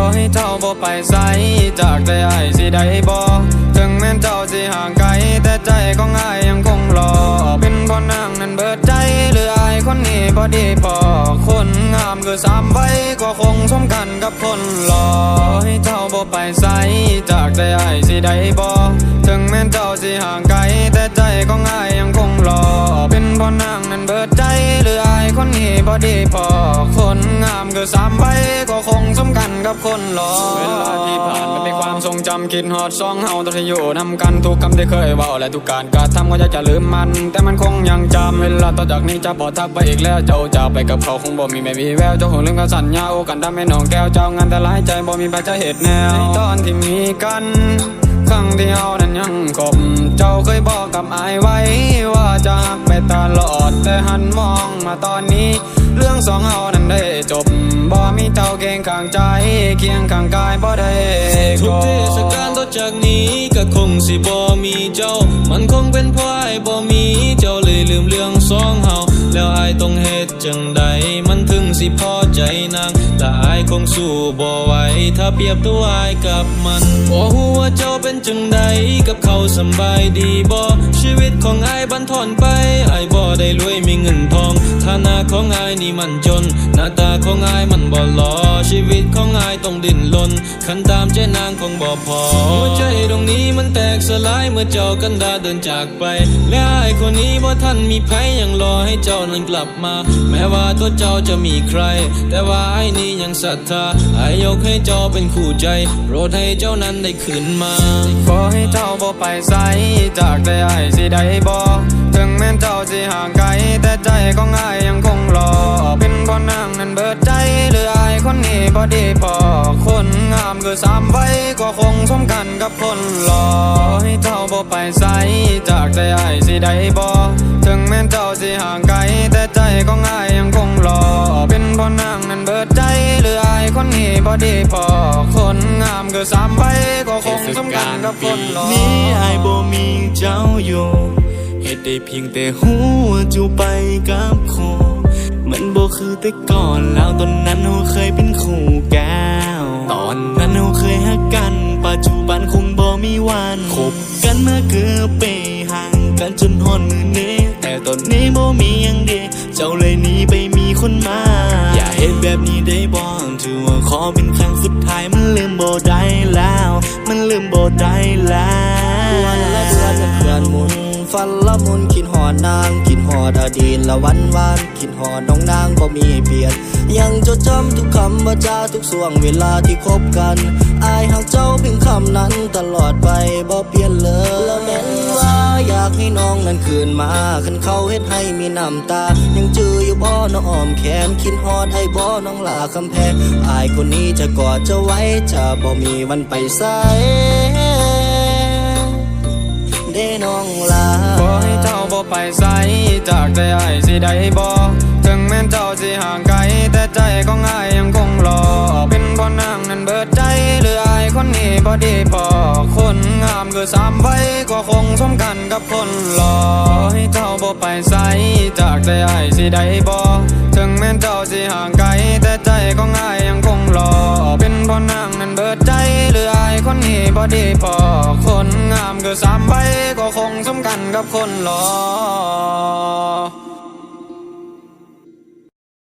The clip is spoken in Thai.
อให้เจ้าบ่ไปไสจากใจไอ้สิได้บ่ถึงแม้นเจ้าสิห่างไกล แต่ใจของอ้ายยังคงรอ เป็นเพราะนางนั้นเบิดใจหรือไอ้คนนี้บ่ดีพอคนงามคือสามใบก็คงสมกันกับคนหล่อให้เจ้าบ่ไปไสจากใจไอ้สิได้บ่ถึงแม้นเจ้าสิห่างไกล แต่ใจของอ้ายยังคงรอ เป็นเพราะนางนั้นเบิดใจหรือไอ้คนนี้บ่ดีพอคนงามคือสามใบก็คง คนหล่อเวลาที่ผ่านมันเป็นความทรงจำคิดฮอดสองเฮาตอนที่อยู่นำกันทุกคำที่เคยว้าและทุกการกระทำก็อยากจะลืมมัน แต่มันคงยังจำเวลาต่อจากนี้จะบ่ทักไปอีกแล้วเจ้าจะไปกับเขาคงบ่มีแม่มีแววเจ้าหูลืมกับสัญญาโอกันดำให้น้องแก้วเจ้างานแต่หลายใจบ่มีใครจะเหตุแนวในตอนที่มีกันครั้งที่เฮานั้นยังคบเจ้าเคยบอกกับอายไว้ ว่าจะหักไปตลอดแต่หันมองมาตอนนี้ เรื่องสองเฮานั้นได้จบบ่มีเจ้าเก่งข้างใจ เคียงข้างกายบ่ได้ทุกเทศกาลต่อจากนี้ก็คงสิบ่มีเจ้า มันคงเป็นเพราะอ้ายบ่มีเจ้าเลยลืมเรื่องสองเฮาแล้วอายต้องเฮ็ดจังใดมันถึงสิพอใจนางและอายคงสู้บ่ไหวถ้าเปรียบตัวอายกับมันบ่ฮู้ว่าเจ้าเป็นจังใดกับเขาสบายดีบ่ชีวิตของอายบันทอนไปอายบ ได้รวยมีเงินทองฐานะของอายนี่มันจน หน้าตาของอายมันบ่หลอชีวิตของอายต้องดิ้นรนคันตามใจนางคงบ่พอหัวใจตรงนี้มันแตกสลายเมื่อเจ้ากันดาเดินจากไป และอายคนนี้บ่ทันมีไผยังรอให้เจ้านั้นกลับมา แม้ว่าตัวเจ้าจะมีใคร แต่ว่าไอายนี้ยังศรัทธาอายยกให้เจ้าเป็นคู่ใจโปรดให้เจ้านั้นได้คืนมาขอให้เจ้าบ่ไปไสจากใจอ้ายสิได้บ่ ถึงแม้นเจ้าสิห่างไกล แต่ใจของอายยังคงรอ เป็นเพราะนางนั้นเบิดใจหรืออายคนนี้บ่ดีพอคนงามคือสามใบก็คงสมกันกับคนหล่อให้เจ้าบ่ไปไสจากใจอ้ายสิได้บ่ถึงแม้นเจ้าสิห่างไกล แต่ใจของอายยังคงรอ เป็นเพราะนางนั้นเบิดใจหรืออายคนนี้บ่ดีพอคนงามคือสามใบก็คงสมกันกับคนหล่อนี้อายบ่มีเจ้าอยู่ ได้เพียงแต่หูว่าจูไปกับครูมันบ่คือแต่ก่อนแล้วตอนนั้นเราเคยเป็นคู่แก้ว ตอนนั้นเราเคยฮักกัน ปัจจุบันคงบ่มีวันคบกันมาเกือบปีห่างกันจนฮอนมือนี้แต่ตอนนี้บ่มีหยังเดีเจ้าเลยหนีไปมีคนมา อย่าเห็นแบบนี้ได้บ่ถือว่าขอเป็นครั้งสุดท้ายมันลืมบ่ได้แล้ว มันลืมบ่ได้แล้ววันละเดือนจะเคลื่อนหมุน ฟันละมุนคิดหอดนางคิดหอดอดีตละวันวานคิดหอดน้องนางบ่มีเปลี่ยน ยังจดจำทุกคำว่าจาทุกส่วงเวลาที่คบกันอายหักเจ้าเพียงคำนั้นตลอดไปบ่เปลี่ยนเลยละแม้นว่าอยากให้น้องนั้นคืนมาคันเขาเฮ็ดให้มีน้ำตา ยังจืออยู่บ่น้องอ้อมแขนคิดฮอดไอ้บ่น้องลาคำแพงอายคนนี้จะกอดจะไว้จะบ่มีวันไปไส ไปไสจากใจอ้สิได้บ่ถึงแม้นเจ้าสิห่างไกล แต่ใจของอ้ายยังคงรอ เป็นเพราะนางนั้นเบิดใจหรืออ้ายคนนี้บ่ดีพอคนงามคือสามใบก็คงสมกันกับคนหล่อให้เจ้าบ่ไปไสจากใจอ้สิได้บ่ถึงแม้นเจ้าสิห่างไกล แต่ใจของอ้ายยังคงรอ เป็นเพราะนางนั้นเบิดใจหรืออ้ายคนนี้บ่ดีพอคนงาม คือสามใบก็คงสมกันกับคนหล่อ